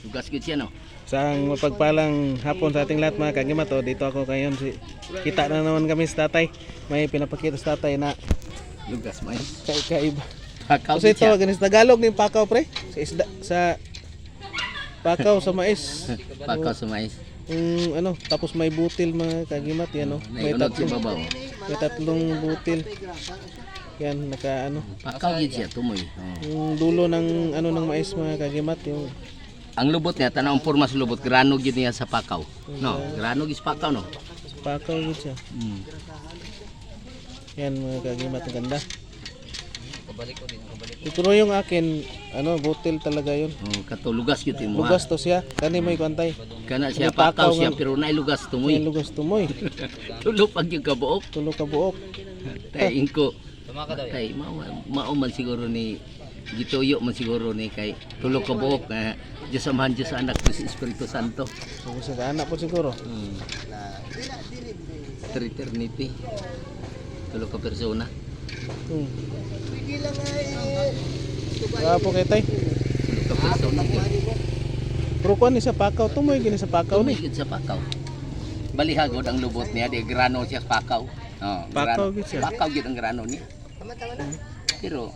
Lugas gid siya no. Sang mapagpalang hapon sa ating lahat mga kagimat. O, dito ako ngayon. Si, kita na naman kami sa tatay. May pinapakita sa tatay na Lugas may. kaikaiba. Pakaw gid ito, ganis Tagalog ni pakaw pre. Sa isda, sa pakaw sa mais. Pakaw sa mais. Yung ano, tapos may butil mga kagimat yan oh. May tatlong, may tatlong butil. Yan, naka ano. Pakaw gid siya tumoy. Oh. Yung dulo ng ano ng mais mga kagimat, yung Ang lubot niya tanaw ang porma sa lubot grano gid niya sa pakaw. No, grano gid sa pakaw no. pakaw yun siya. Hmm. Yan mga kagimat, ang ganda. Pero yung akin, ano, butil talaga yun. Oh, kato lugas gid mo. Lugas to siya. Kani may kwantay. Kana siya pakaw pakaw siya pero naay lugas May tumoy. lugas tumoy. Tulo pag yung kabuok. Tulo ka buok. Tay ingko. Tay mao mao man siguro ni gituyo man siguro ni kay tulo ka buok eh, Diyos amahan Diyos anak Diyos Espiritu Santo. So, sa kaanak po siguro. Hmm. Eternity. Tulo ka persona. Hmm. Wala po kay tay. Tulo ka persona. Pero kuan ni sa pakaw, tumoy gini sa pakaw ni. Tumigid sa pakaw. Balihagod ang lubot niya, di grano siya sa pakaw. Oh, Pakaw grano. gid siya. Pakaw gid ang grano niya. Pero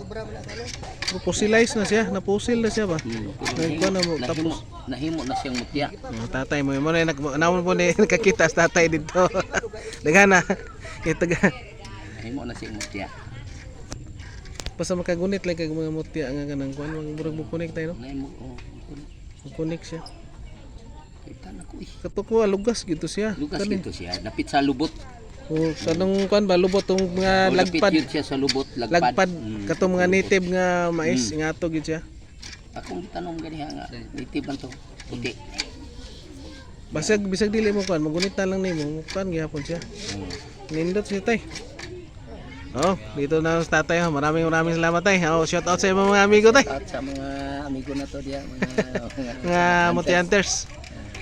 Fosilize na siya, napusil na siya ba? hmm, Nagkuha na mo, nahimo, tapos. nahimo na siyang mutya. Oh, tatay mo, mo na naman po ni nakakita sa tatay dito. Dagana. Ito ga. Nahimo na siyang mutya. Basta makagunit lang kag mga mutya nga kanang kuan, mga murag mo connect tayo no. Nahimo oh. Connect siya. Kita na ko eh. Katuko lugas gito siya. Lugas Kani. dito siya. Napit sa lubot. Oh, sa nung kuan ba lubot tong mga O, napit lagpad. yun siya sa lubot. Lagpad. Lagpad Hmm. katong mga native nga mais nga ato gid siya. Akong tanong ganiha nga. Native man to. Puti. Basag bisag dili mo kuan, magunit na lang nimo, kuan gihapon siya. Hmm. Nindot siya tay. Oh, dito na sa tatay. oh. Maraming maraming salamat tay. Oh, shout out sa mga amigo tay. At sa mga amigo na to diya. Mga, Mga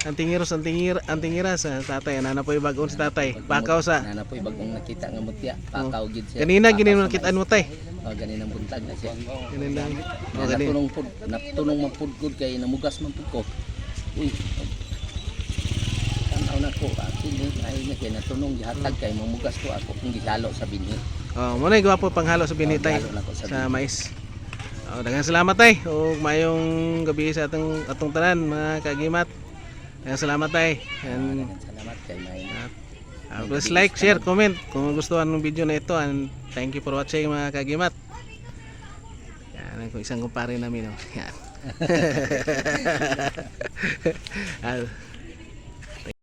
muti hunters. Antingiros, antingir, antingira sa tatay. Nana po ibagon sa tatay. Pakaw sa. Nana po bagong nakita nga mutya. Pakaw gid siya. Kanina gini mo nakitaan mo tay. Oh, ganin ang buntag na siya. Kanina. Oh, Oh, gani. natunong pud, natunong man pud gud kay namugas man pud ko. Uy. Tanaw na ko, actually, ay na kay natunong gihatag kay mamugas ko ako kung gisalo sa binhi. Oh, mo na gwapo panghalo sa Gisalo na ko sa mais. Oh, daghang salamat tay. O mayong gabi sa atong atong tanan mga kagimat. Daghang salamat tay. Daghang Salamat kay may uh, please like, share, comment kung gustuhan ng video na ito and thank you for watching mga kagimat. Yan ang isang kumpare namin. Oh. Yan. Ah,